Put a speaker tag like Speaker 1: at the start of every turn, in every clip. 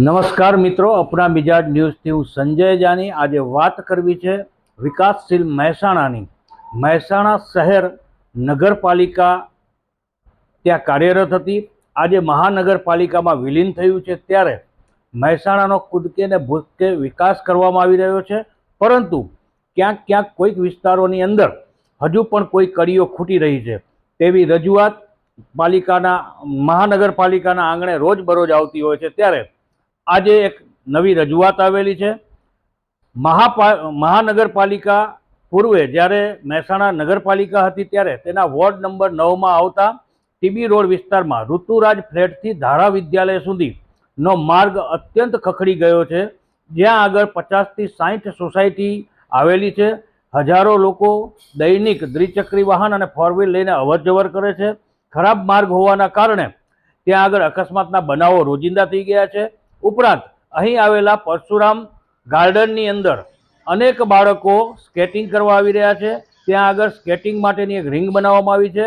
Speaker 1: નમસ્કાર મિત્રો, અપના મિજાજ ન્યૂઝથી હું સંજય જાની. આજે વાત કરવી છે વિકાસશીલ મહેસાણાની. મહેસાણા શહેર નગરપાલિકા ત્યાં કાર્યરત હતી. આજે મહાનગરપાલિકામાં વિલીન થયું છે. ત્યારે મહેસાણાનો કૂદકે ને ભૂતકે વિકાસ કરવામાં આવી રહ્યો છે. પરંતુ ક્યાંક ક્યાંક કોઈક વિસ્તારોની અંદર હજુ પણ કોઈ કડીઓ ખૂટી રહી છે. તેવી રજૂઆત પાલિકાના, મહાનગરપાલિકાના આંગણે રોજબરોજ આવતી હોય છે. ત્યારે આજે એક નવી રજૂઆત આવેલી છે. મહાપા, મહાનગરપાલિકા પૂર્વે જ્યારે મહેસાણા નગરપાલિકા હતી ત્યારે તેના વોર્ડ નંબર નવમાં આવતા ટીબી રોડ વિસ્તારમાં ઋતુરાજ ફ્લેટથી ધારા વિદ્યાલય સુધીનો માર્ગ અત્યંત ખખડી ગયો છે. જ્યાં આગળ પચાસથી સાઠ સોસાયટી આવેલી છે. હજારો લોકો દૈનિક દ્વિચક્રી વાહન અને ફોર વ્હીલ લઈને અવરજવર કરે છે. ખરાબ માર્ગ હોવાના કારણે ત્યાં આગળ અકસ્માતના બનાવો રોજિંદા થઈ ગયા છે. ઉપરાંત અહીં આવેલા પરશુરામ ગાર્ડનની અંદર અનેક બાળકો સ્કેટિંગ કરવા આવી રહ્યા છે. ત્યાં આગળ સ્કેટિંગ માટેની એક રિંગ બનાવવામાં આવી છે.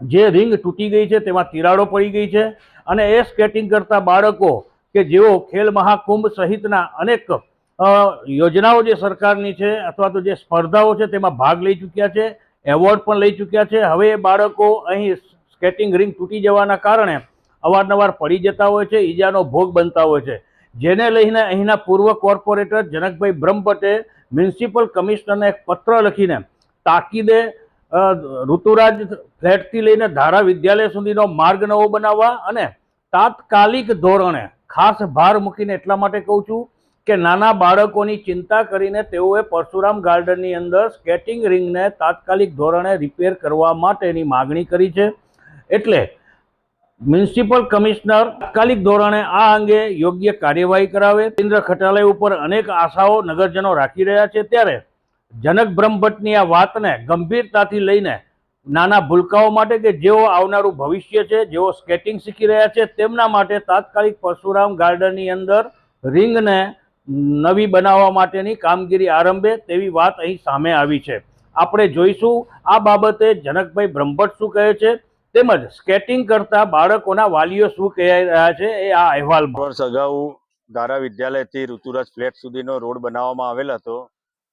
Speaker 1: જે રિંગ તૂટી ગઈ છે, તેમાં તિરાડો પડી ગઈ છે અને એ સ્કેટિંગ કરતા બાળકો કે જેઓ ખેલ મહાકુંભ સહિતના અનેક યોજનાઓ જે સરકારની છે અથવા તો જે સ્પર્ધાઓ છે તેમાં ભાગ લઈ ચૂક્યા છે, એવોર્ડ પણ લઈ ચૂક્યા છે. હવે બાળકો અહીં સ્કેટિંગ રિંગ તૂટી જવાના કારણે અવારનવાર પડી જતા હોય છે, ઈજાનો ભોગ બનતા હોય છે. જેને લઈને અહીંના પૂર્વ કોર્પોરેટર જનકભાઈ બ્રહ્મભટ્ટે મ્યુનિસિપલ કમિશનરને એક પત્ર લખીને તાકીદે ઋતુરાજ ફ્લેટથી લઈને ધારા વિદ્યાલય સુધીનો માર્ગ નવો બનાવવા અને તાત્કાલિક ધોરણે ખાસ ભાર મૂકીને એટલા માટે કહું છું કે નાના બાળકોની ચિંતા કરીને તેઓએ પરશુરામ ગાર્ડનની અંદર સ્કેટિંગ રિંગને તાત્કાલિક ધોરણે રિપેર કરવા માટેની માગણી કરી છે. એટલે મ્યુનિસિપલ કમિશનર તાત્કાલિક ધોરણે આ અંગે યોગ્ય કાર્યવાહી કરાવે. કેન્દ્ર ખટાલય ઉપર અનેક આશાઓ નગરજનો રાખી રહ્યા છે. ત્યારે જનક બ્રહ્મભટ્ટની આ વાતને ગંભીરતાથી લઈને નાના ભૂલકાઓ માટે કે જેઓ આવનારું ભવિષ્ય છે, જેઓ સ્કેટિંગ શીખી રહ્યા છે, તેમના માટે તાત્કાલિક પરશુરામ ગાર્ડનની અંદર રિંગને નવી બનાવવા માટેની કામગીરી આરંભે તેવી વાત અહીં સામે આવી છે. આપણે જોઈશું આ બાબતે જનકભાઈ બ્રહ્મભટ્ટ શું કહે છે. તેમજ સ્કેટિંગ કરતા બાળકોના વાલીઓ શું કહી રહ્યા છે એ આ અહેવાલમાં.
Speaker 2: વર્ષ અગાઉ ધારા વિદ્યાલયથી ઋતુરાજ ફ્લેટ સુધીનો રોડ બનાવવામાં આવેલ હતો,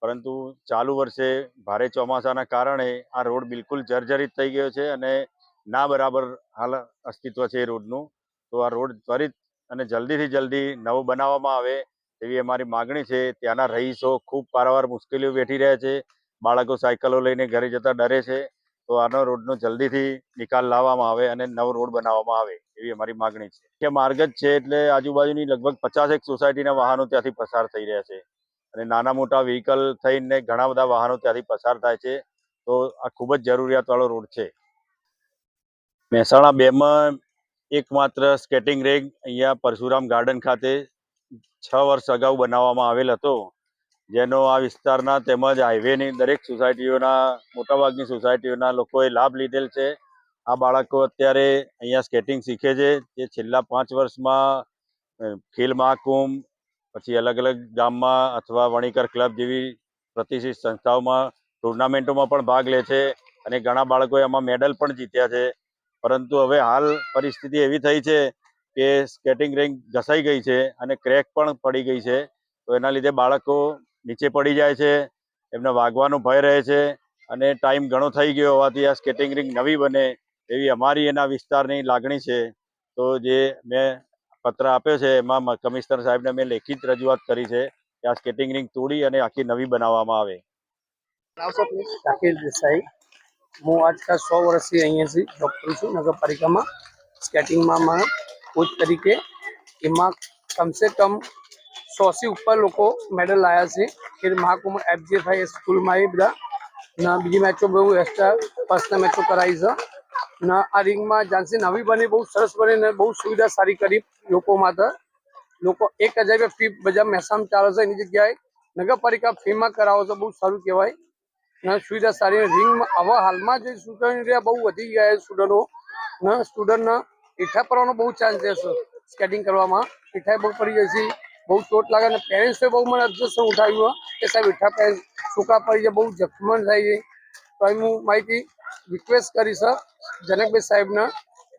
Speaker 2: પરંતુ ચાલુ વર્ષે ભારે ચોમાસાના કારણે આ રોડ બિલકુલ જર્જરિત થઈ ગયો છે અને ના બરાબર હાલ અસ્તિત્વ છે એ રોડનું. તો આ રોડ ત્વરિત અને જલ્દીથી જલ્દી નવો બનાવવામાં આવે એવી અમારી માગણી છે. ત્યાંના રહીશો ખૂબ પારાવાર મુશ્કેલીઓ વેઠી રહ્યા છે. બાળકો સાયકલો લઈને ઘરે જતા ડરે છે. તો આનો રોડનો જલ્દીથી નિકાલ લાવવામાં આવે અને નવો રોડ બનાવવામાં આવે એવી અમારી માગણી છે. કે માર્ગ જ છે એટલે આજુબાજુની લગભગ પચાસેક સોસાયટીના વાહનો ત્યાંથી પસાર થઈ રહ્યા છે અને નાના મોટા વ્હીકલ થઈને ઘણા બધા વાહનો ત્યાંથી પસાર થાય છે. તો આ ખૂબ જ જરૂરિયાતવાળો રોડ છે. મહેસાણા બેમાં એકમાત્ર સ્કેટિંગ રેગ અહીંયા પરશુરામ ગાર્ડન ખાતે છ વર્ષ અગાઉ બનાવવામાં આવેલ હતો. જેનો આ વિસ્તારના તેમજ હાઈવેની દરેક સોસાયટીઓના મોટાભાગની સોસાયટીઓના લોકોએ લાભ લીધેલ છે. આ બાળકો અત્યારે અહીંયા સ્કેટિંગ શીખે છે. જે છેલ્લા પાંચ વર્ષમાં ખેલ મહાકુંભ, પછી અલગ અલગ ગામમાં અથવા વણીકર ક્લબ જેવી પ્રતિષ્ઠિત સંસ્થાઓમાં, ટુર્નામેન્ટોમાં પણ ભાગ લે છે અને ઘણા બાળકોએ એમાં મેડલ પણ જીત્યા છે. પરંતુ હવે હાલ પરિસ્થિતિ એવી થઈ છે કે સ્કેટિંગ રિંગ ઘસાઈ ગઈ છે અને ક્રેક પણ પડી ગઈ છે. તો એના લીધે બાળકો નીચે પડી જાય છે, એમને વાગવાનો ભય રહે છે અને ટાઈમ ઘણો થઈ ગયો હોવાથી આ સ્કેટિંગ રિંગ નવી બને એવી અમારી એના વિસ્તારની લાગણી છે. તો જે મેં પત્ર આપ્યો છે, એમાં કમિશનર સાહેબને મેં લેખિત રજૂઆત કરી છે કે આ સ્કેટિંગ રિંગ તોડી અને આખી નવી બનાવવામાં આવે.
Speaker 3: હું આજકાલ સો વર્ષથી અહીંયાથી જોબ કરું છું, નગરપાલિકામાં. સ્કેટિંગમાં કોચ તરીકે એમાં કમસે કમ સોથી ઉપર લોકો મેડલ લાવ્યા છે. કે મહાકુંભ એફજીએફઆઈ સ્કૂલમાં એ બધા. ના, બીજી મેચો બહુ એક્સ્ટ્રા પર્સનલ મેચો કરાવી છે. ના, આ રિંગમાં ઝાંસી નવી બની, બહુ સરસ બની ને બહુ સુવિધા સારી કરી લોકો માટે. લોકો એક હજાર રૂપિયા ફી બધા મહેસાણા ચાલે છે, એની જગ્યાએ નગરપાલિકા ફીમાં કરાવો તો બહુ સારું કહેવાય. ને, સુવિધા સારી રિંગમાં આવા હાલમાં જે સ્ટુડન્ટ રહ્યા બહુ વધી ગયા છે સ્ટુડન્ટો ને સ્ટુડન્ટના ઈઠા પડવાનો બહુ ચાન્સ રહેશે સ્કેટિંગ કરવામાં ઈઠા બહુ પડી જાય છે. બહુ ચોટ લાગે અને પેરેન્ટ્સે બહુ મને અબ્જેક્શન ઉઠાવ્યું કે સાહેબ, ઈઠા પેરેન્ટ્સ છોકરા પડી જાય બહુ જખમણ થાય છે. તો હું માહિતી રિક્વેસ્ટ કરીશ જનકભાઈ સાહેબને.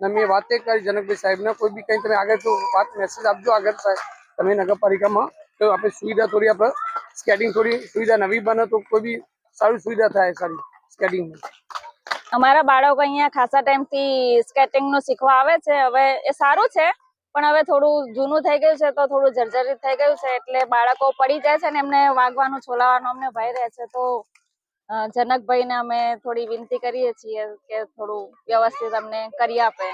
Speaker 3: અને મેં વાતે કરી જનકભાઈ સાહેબને. કોઈ બી કંઈ તમે આગળ તો વાત મેસેજ આપજો આગળ, સાહેબ. તમે નગરપાલિકામાં તો આપણે સુવિધા થોડી આપણે સ્કેટિંગ થોડી સુવિધા નવી બને તો કોઈ બી સારી સુવિધા થાય, સારી સ્કેટિંગની
Speaker 4: અમારા બાળકો અહીંયા ખાસા ટાઈમથી સ્કેટિંગનું શીખવા આવે છે. હવે એ સારું છે. પણ હવે થોડું જૂનું થઈ ગયું છે તો થોડું જર્જરિત થઈ ગયું છે એટલે બાળકો પડી જાય છે ને એમને વાગવાનું, છોલાવાનું અમને ભય રહે છે. તો જનકભાઈને અમે થોડી વિનંતી કરીએ છીએ કે થોડું વ્યવસ્થિત અમને કરી આપે,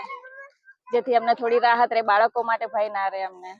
Speaker 4: જેથી અમને થોડી રાહત રહે, બાળકો માટે ભય ના રહે અમને.